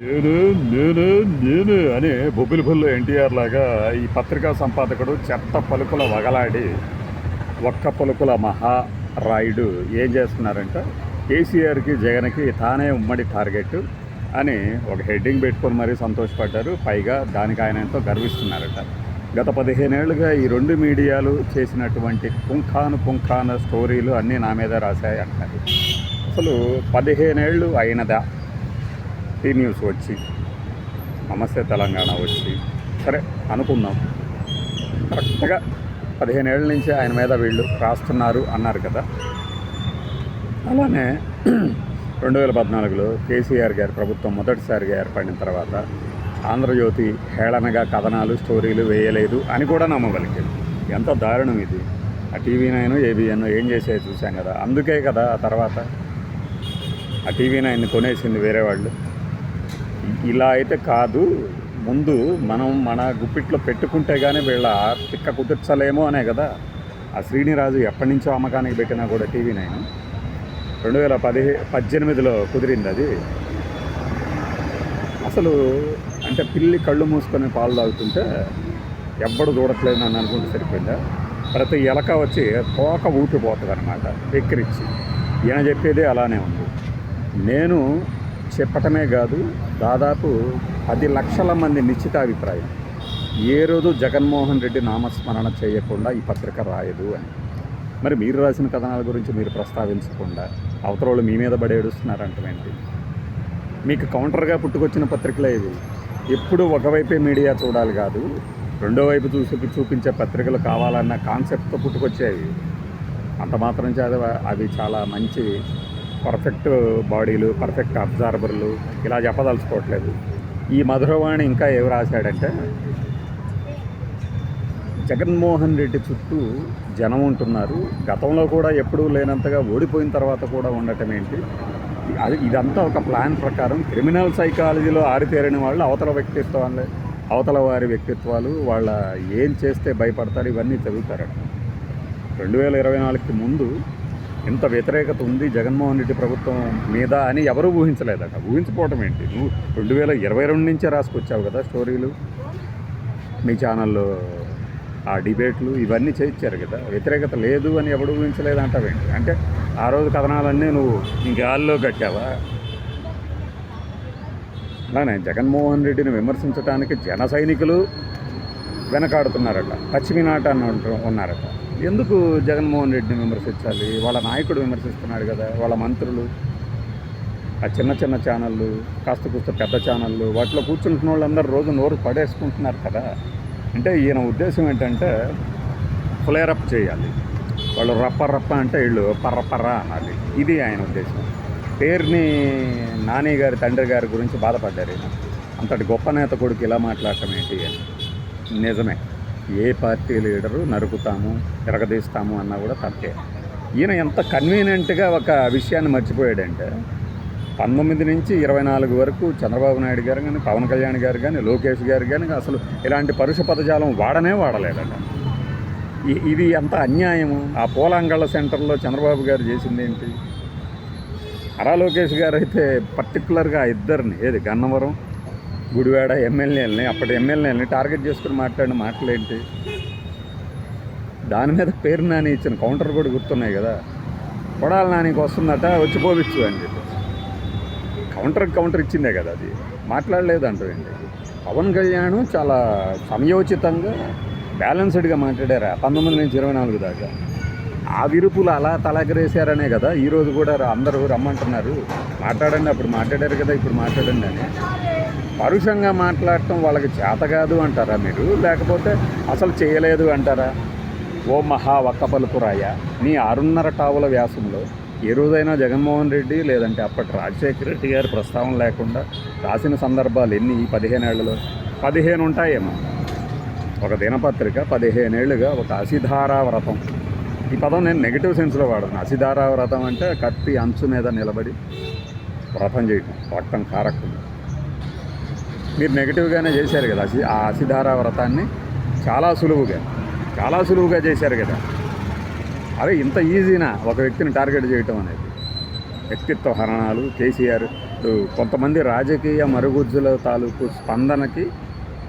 నేను నేను నేను అని బొబ్బిలిపల్లి ఎన్టీఆర్ లాగా ఈ పత్రికా సంపాదకుడు చెత్త పలుకుల వగలాడి ఒక్క పలుకుల మహారాయుడు ఏం చేస్తున్నారంటే? కేసీఆర్కి జగన్కి తానే ఉమ్మడి టార్గెట్ అని ఒక హెడ్డింగ్ పెట్టుకొని మరీ సంతోషపడ్డారు. పైగా దానికి ఆయన ఎంతో గర్విస్తున్నారట. గత పదిహేనేళ్ళుగా ఈ రెండు మీడియాలు చేసినటువంటి పుంఖాను పుంఖాను స్టోరీలు అన్నీ నా మీద రాశాయి అంటారు అసలు పదిహేనేళ్ళు అయినదా? టీ న్యూస్ వచ్చి నమస్తే తెలంగాణ వచ్చి సరే అనుకుందాం. కరెక్ట్గా పదిహేను ఏళ్ళ నుంచి ఆయన మీద వీళ్ళు రాస్తున్నారు అన్నారు కదా. అలానే రెండు వేల పద్నాలుగులో కేసీఆర్ గారి ప్రభుత్వం మొదటిసారిగా ఏర్పడిన తర్వాత ఆంధ్రజ్యోతి హేళనగా కథనాలు స్టోరీలు వేయలేదు అని కూడా నమ్మగలిగింది ఎంత దారుణం ఇది. ఆ టీవీ నైన్ ఏబిఎన్ ఏం చేసే చూసాం కదా. అందుకే కదా ఆ తర్వాత. ఆ టీవీ నైన్ కొనేసింది వేరే వాళ్ళు. ఇలా అయితే కాదు. ముందు మనం మన గుప్పిట్లో పెట్టుకుంటే కానీ వీళ్ళ తిక్క కుదిర్చలేము అనే కదా. ఆ శ్రీనిరాజు ఎప్పటి నుంచో అమ్మకానికి పెట్టినా కూడా టీవీ నైన్. రెండు వేల పదిహే పద్దెనిమిదిలో కుదిరింది అది. అసలు అంటే పిల్లి కళ్ళు మూసుకొని పాలు తాగుతుంటే ఎవ్వడు చూడట్లేదు అని అనుకుంటే సరిపోయిందా? ప్రతి ఎలక వచ్చి తోక ఊపిపోతుంది అనమాట ఎక్కిరిచ్చి. ఈయన చెప్పేది అలానే ఉంది. నేను చెప్పటమే కాదు దాదాపు పది లక్షల మంది నిశ్చితాభిప్రాయం. ఏ రోజు జగన్మోహన్ రెడ్డి నామస్మరణ చేయకుండా ఈ పత్రిక రాయదు అని. మరి మీరు రాసిన కథనాల గురించి మీరు ప్రస్తావించకుండా అవతల మీ మీద పడేడుస్తున్నారంటమేంటి మీకు కౌంటర్గా పుట్టుకొచ్చిన పత్రికలే ఇవి. ఎప్పుడు ఒకవైపే మీడియా చూడాలి కాదు రెండో వైపు చూసి చూపించే పత్రికలు కావాలన్న కాన్సెప్ట్తో పుట్టుకొచ్చేవి. అంత మాత్రం చేత అవి చాలా మంచి పర్ఫెక్ట్ బాడీలు పర్ఫెక్ట్ అబ్జార్బర్లు ఇలా చెప్పదలుచుకోవట్లేదు. ఈ మధురవాణి ఇంకా ఏమి రాశాడంటే జగన్మోహన్ రెడ్డి చుట్టూ జనం ఉంటున్నారు. గతంలో కూడా ఎప్పుడూ లేనంతగా ఓడిపోయిన తర్వాత కూడా ఉండటం ఏంటి? అది ఇదంతా ఒక ప్లాన్ ప్రకారం క్రిమినల్ సైకాలజీలో ఆరితేరిన వాళ్ళు అవతల వ్యక్తిత్వాలే అవతల వారి వ్యక్తిత్వాలు వాళ్ళ ఏం చేస్తే భయపడతారు ఇవన్నీ చదువుతారట. రెండు వేల ఇరవై నాలుగుకి ముందు ఇంత వ్యతిరేకత ఉంది జగన్మోహన్ రెడ్డి ప్రభుత్వం మీద అని ఎవరూ ఊహించలేదట ఊహించుకోవటం ఏంటి? నువ్వు రెండు వేల ఇరవై రెండు నుంచే రాసుకొచ్చావు కదా స్టోరీలు. మీ ఛానల్లో ఆ డిబేట్లు ఇవన్నీ చేయించారు కదా. వ్యతిరేకత లేదు అని ఎవడు ఊహించలేదు అంటావేంటి అంటే ఆ రోజు కథనాలన్నీ నువ్వు గాల్లో కట్టావా? అలానే జగన్మోహన్ రెడ్డిని విమర్శించడానికి జన సైనికులు వెనకాడుతున్నారట. పశ్చిమినాట అని ఉన్నారట. ఎందుకు జగన్మోహన్ రెడ్డిని విమర్శించాలి? వాళ్ళ నాయకుడు విమర్శిస్తున్నాడు కదా వాళ్ళ మంత్రులు ఆ చిన్న చిన్న ఛానళ్ళు కాస్త కూస్త పెద్ద ఛానళ్ళు వాటిలో కూర్చుంటున్న వాళ్ళందరూ రోజు నోరు పడేసుకుంటున్నారు కదా. అంటే ఈయన ఉద్దేశం ఏంటంటే ఫ్లేరప్ చేయాలి. వాళ్ళు రప్ప రప్ప అంటే వీళ్ళు పర్ర పర్ర అనాలి. ఇది ఆయన ఉద్దేశం. పేరుని నాని గారి తండ్రి గారి గురించి బాధపడ్డారు ఈయన. అంతటి గొప్ప నేత కొడుకు ఇలా మాట్లాడటం ఏంటి అని. నిజమే. ఏ పార్టీ లీడరు నరుకుతాము తిరగదీస్తాము అన్నా కూడా తప్పే. ఈయన ఎంత కన్వీనియంట్గా ఒక విషయాన్ని మర్చిపోయాడంటే పంతొమ్మిది నుంచి ఇరవై నాలుగు వరకు చంద్రబాబు నాయుడు గారు కానీ పవన్ కళ్యాణ్ గారు కానీ లోకేష్ గారు కానీ అసలు ఇలాంటి పరుష పదజాలం వాడనే వాడలేదట. ఇది ఎంత అన్యాయము? ఆ పూలాంగళ్ళ సెంటర్లో చంద్రబాబు గారు చేసింది ఏంటి? అరా లోకేష్ గారు అయితే పర్టికులర్గా ఇద్దరిని ఏది గన్నవరం గుడివాడ ఎమ్మెల్యేలని అప్పటి ఎమ్మెల్యేలని టార్గెట్ చేసుకుని మాట్లాడిన మాటలేంటి? దాని మీద పేరు నాని ఇచ్చిన కౌంటర్ కూడా గుర్తున్నాయి కదా. కొడాలి నానికి వస్తుందట వచ్చి పోవచ్చు అని చెప్పేసి కౌంటర్ కౌంటర్ ఇచ్చిందే కదా అది. మాట్లాడలేదు పవన్ కళ్యాణ్ చాలా సమయోచితంగా బ్యాలెన్స్డ్గా మాట్లాడారా పంతొమ్మిది నుంచి ఇరవై నాలుగు దాకా. ఆ విరుపులు అలా తలగరేశారనే కదా ఈరోజు కూడా అందరూ రమ్మంటున్నారు. మాట్లాడండి అప్పుడు మాట్లాడారు కదా ఇప్పుడు మాట్లాడండి అని. పరుషంగా మాట్లాడటం వాళ్ళకి చేత కాదు అంటారా మీరు? లేకపోతే అసలు చేయలేదు అంటారా? ఓ మహా ఒక్క పలుపు నీ ఆరున్నర టావుల వ్యాసంలో ఏ రోజైనా జగన్మోహన్ రెడ్డి లేదంటే అప్పటి రాజశేఖర రెడ్డి గారి ప్రస్తావన లేకుండా రాసిన సందర్భాలు ఎన్ని ఈ పదిహేనేళ్ళలో? పదిహేను ఉంటాయేమో. ఒక దినపత్రిక పదిహేనేళ్ళుగా ఒక అసిధారా వ్రతం. ఈ పదం నేను నెగిటివ్ సెన్స్లో వాడను. అసిధారా వ్రతం అంటే కత్తి అంచు మీద నిలబడి వ్రతం చేయటం రక్తం కారకుండా మీరు నెగిటివ్గానే చేశారు కదా. ఆ అసిధారా వ్రతాన్ని చాలా సులువుగా చాలా సులువుగా చేశారు కదా. అరే ఇంత ఈజీనా ఒక వ్యక్తిని టార్గెట్ చేయటం అనేది? వ్యక్తిత్వ హరణాలు కేసీఆర్ ఇప్పుడు కొంతమంది రాజకీయ మరుగుజ్జుల తాలూకు స్పందనకి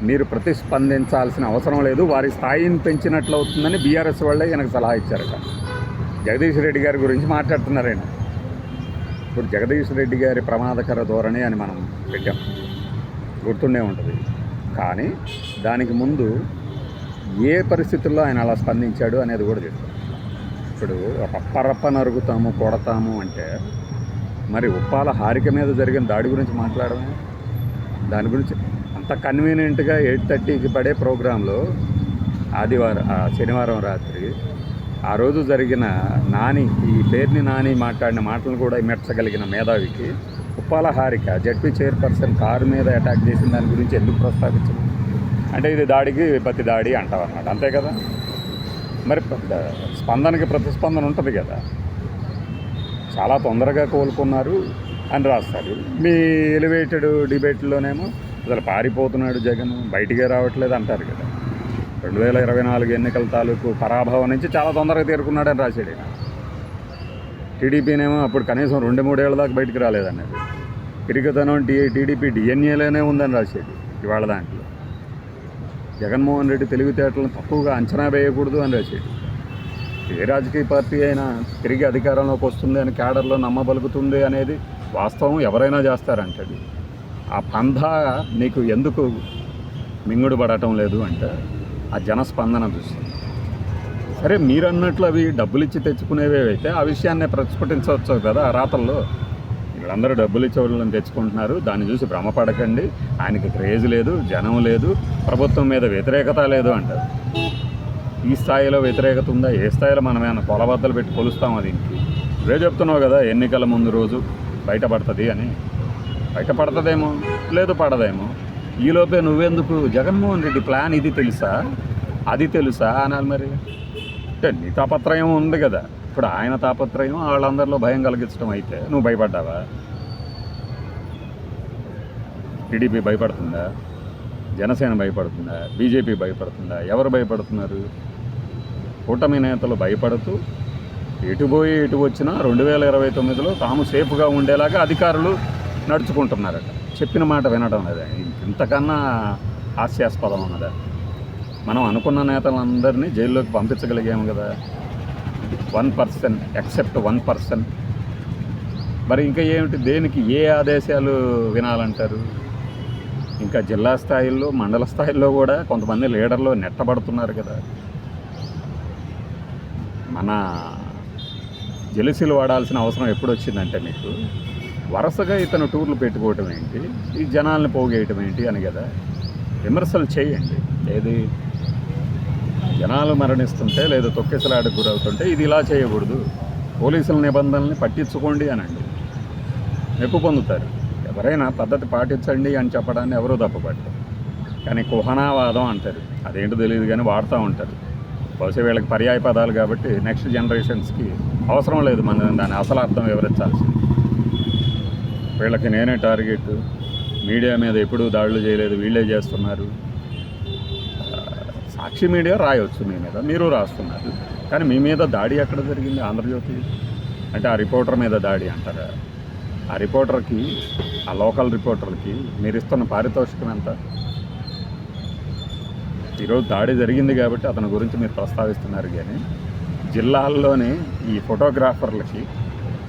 మీరు ప్రతిస్పందించాల్సిన అవసరం లేదు. వారి స్థాయిని పెంచినట్లు అవుతుందని బీఆర్ఎస్ వాళ్ళే ఈయనకు సలహా ఇచ్చారట. జగదీష్ రెడ్డి గారి గురించి మాట్లాడుతున్నారు ఆయన ఇప్పుడు జగదీష్ రెడ్డి గారి ప్రమాదకర ధోరణి అని మనం పెట్టాం. గుర్తుండే ఉంటుంది. కానీ దానికి ముందు ఏ పరిస్థితుల్లో ఆయన అలా స్పందించాడు అనేది కూడా చెప్తాం ఇప్పుడు రప్పరప్ప నరుగుతాము కొడతాము అంటే మరి ఉప్పాల హారిక మీద జరిగిన దాడి గురించి మాట్లాడమే. దాని గురించి అంత కన్వీనియంట్గా ఎయిట్ థర్టీకి పడే ప్రోగ్రాంలో ఆదివారం ఆ శనివారం రాత్రి ఆ రోజు జరిగిన నాని ఈ పేరుని నాని మాట్లాడిన మాటలను కూడా మెచ్చగలిగిన మేధావికి Uppala Harika ZP chairperson car మీద అటాక్ చేసిన దాని గురించి ఎందుకు ప్రస్తావించారు అంటే ఇది దాడికి ప్రతి దాడి అంటావు అన్నమాట అంతే కదా? మరి స్పందనకి ప్రతిస్పందన ఉంటుంది కదా? చాలా తొందరగా కోలుకున్నారు అని రాస్తారు. మీ ఎలివేటెడ్ డిబేట్లోనేమో అసలు పారిపోతున్నాడు జగన్ బయటికే రావట్లేదు అంటారు కదా? రెండు వేల ఇరవై నాలుగు ఎన్నికల తాలూకు పరాభవం నుంచి చాలా తొందరగా తేరుకున్నాడని రాశాడు టీడీపీనేమో అప్పుడు కనీసం రెండు మూడేళ్ళ దాకా బయటికి రాలేదన్నది. ఇరికతనం టీ టీడీపీ డిఎన్ఏలోనే ఉందని రాసేది ఇవాళ దాంట్లో. జగన్మోహన్ రెడ్డి తెలివితేటలను తక్కువగా అంచనా వేయకూడదు అని రాసేది. ఏ రాజకీయ పార్టీ అయినా తిరిగి అధికారంలోకి వస్తుంది అని క్యాడర్లో నమ్మబలుకుతుంది అనేది వాస్తవం ఎవరైనా చేస్తారంటది. ఆ పంధ నీకు ఎందుకు మింగుడు పడటం లేదు అంటే ఆ జనస్పందన చూస్తుంది. సరే మీరన్నట్లు అవి డబ్బులు ఇచ్చి తెచ్చుకునేవి అయితే ఆ విషయాన్ని ప్రతిస్ఫుటించవచ్చు కదా ఆ రాతల్లో. వీళ్ళందరూ డబ్బులు ఇచ్చే వాళ్ళని తెచ్చుకుంటున్నారు. దాన్ని చూసి భ్రమపడకండి. ఆయనకి క్రేజ్ లేదు జనం లేదు ప్రభుత్వం మీద వ్యతిరేకత లేదు అంటారు. ఈ స్థాయిలో వ్యతిరేకత ఉందా? ఏ స్థాయిలో మనం ఏమైనా కొలబద్దలు పెట్టి కొలుస్తాం అది ఇవే చెప్తున్నావు కదా ఎన్నికల ముందు రోజు బయటపడుతుంది అని. బయటపడుతుందేమో? లేదు పడదేమో? ఈలోపే నువ్వెందుకు? జగన్మోహన్ రెడ్డి ప్లాన్ ఇది తెలుసా? అది తెలుసా? అనాలి మరి. అంటే నీ తాపత్రయం ఉంది కదా. ఇప్పుడు ఆయన తాపత్రయం వాళ్ళందరిలో భయం కలిగించడం అయితే నువ్వు భయపడ్డావా? టీడీపీ భయపడుతుందా? జనసేన భయపడుతుందా? బీజేపీ భయపడుతుందా? ఎవరు భయపడుతున్నారు? కూటమి నేతలు భయపడుతూ ఎటుపోయి ఎటు వచ్చినా రెండు వేల ఇరవై తొమ్మిదిలో తాము సేఫ్గా ఉండేలాగా అధికారులు నడుచుకుంటున్నారట. చెప్పిన మాట వినడం లేదా. ఇంతకన్నా హాస్యాస్పదం ఉన్నదా? మనం అనుకున్న నేతలందరినీ జైల్లోకి పంపించగలిగాము కదా. One person except one person మరి ఇంకా ఏమిటి? దేనికి ఏ ఆదేశాలు వినాలంటారు? ఇంకా జిల్లా స్థాయిల్లో మండల స్థాయిల్లో కూడా కొంతమంది లీడర్లు నెట్టబడుతున్నారు కదా. మన జెలిసిలు వాడాల్సిన అవసరం ఎప్పుడు వచ్చిందంటే మీకు వరుసగా ఇతను టూర్లు పెట్టుకోవటం ఏంటి? ఈ జనాల్ని పోగేయటం ఏంటి అని కదా. విమర్శలు చేయండి. ఏది? జనాలు మరణిస్తుంటే లేదా తొక్కిసలాటకు గురవుతుంటే ఇది ఇలా చేయకూడదు. పోలీసుల నిబంధనల్ని పట్టించుకోండి అనండి. మెప్పు పొందుతారు. ఎవరైనా పద్ధతి పాటించండి అని చెప్పడాన్ని ఎవరూ తప్పుపట్టరు. కానీ కుహనావాదం అంటారు. అదేంటో తెలియదు కానీ వాడుతూ ఉంటారు. బహుశా వీళ్ళకి పర్యాయ పదాలు కాబట్టి నెక్స్ట్ జనరేషన్స్కి అవసరం లేదు మన దాని అసలు అర్థం వివరించాల్సింది. వీళ్ళకి నేనే టార్గెట్ మీడియా మీద ఎప్పుడూ దాడులు చేయలేదు వీళ్ళే చేస్తున్నారు. సాక్షి మీడియా రాయొచ్చు మీ మీద. మీరు రాస్తున్నారు. కానీ మీ మీద దాడి ఎక్కడ జరిగింది? ఆంధ్రజ్యోతి? అంటే ఆ రిపోర్టర్ మీద దాడి అంటారా? ఆ రిపోర్టర్కి ఆ లోకల్ రిపోర్టర్కి మీరు ఇస్తున్న పారితోషికం ఎంత? ఈరోజు దాడి జరిగింది కాబట్టి అతని గురించి మీరు ప్రస్తావిస్తున్నారు కానీ జిల్లాల్లోని ఈ ఫోటోగ్రాఫర్లకి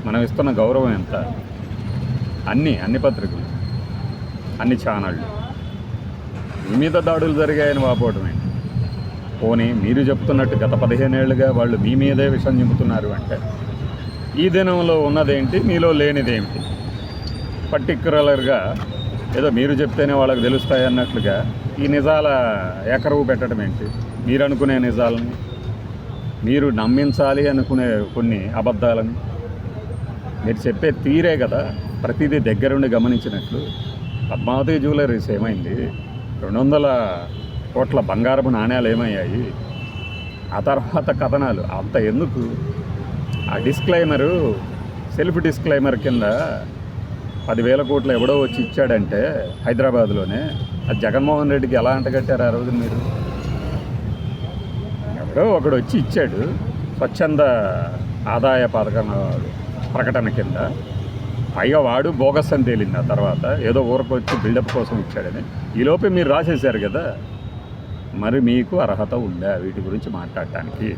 మనం ఇస్తున్న గౌరవం ఎంత? అన్ని అన్ని పత్రికలు అన్ని ఛానళ్ళు. మీ మీద దాడులు జరిగాయని వాపోవటమే పోనీ మీరు చెప్తున్నట్టు గత పదిహేనేళ్ళుగా వాళ్ళు మీ మీదే విషం నింపుతున్నారు అంటే ఈ దినంలో ఉన్నదేంటి మీలో లేనిదేమిటి పర్టిక్యులర్గా ఏదో మీరు చెప్తేనే వాళ్ళకి తెలుస్తాయి అన్నట్లుగా ఈ నిజాల ఎకరువు పెట్టడం ఏంటి? మీరు అనుకునే నిజాలని మీరు నమ్మించాలి అనుకునే కొన్ని అబద్ధాలని. మీరు చెప్పే తీరే కదా ప్రతిదీ దగ్గరుండి గమనించినట్లు. పద్మావతి జ్యువెలరీస్ ఏమైంది? రెండు వందల కోట్ల బంగారపు నాణ్యాలు ఏమయ్యాయి? ఆ తర్వాత కథనాలు. అంత ఎందుకు? ఆ డిస్క్లైమరు సెల్ఫ్ డిస్క్లైమర్ కింద పదివేల కోట్లు ఎవడో వచ్చి ఇచ్చాడంటే హైదరాబాద్లోనే. అది జగన్మోహన్ రెడ్డికి ఎలా అంటగట్టారు ఆ రోజు మీరు? ఎవడో ఒకడు వచ్చి ఇచ్చాడు స్వచ్ఛంద ఆదాయ పథకం ప్రకటన కింద. పైగా వాడు బోగస్ అని తేలింది ఆ తర్వాత. ఏదో ఊరకు వచ్చి బిల్డప్ కోసం ఇచ్చాడని. ఈలోపే మీరు రాసేశారు కదా? మరి మీకు అర్హత ఉందా? వీటి గురించి మాట్లాడటానికి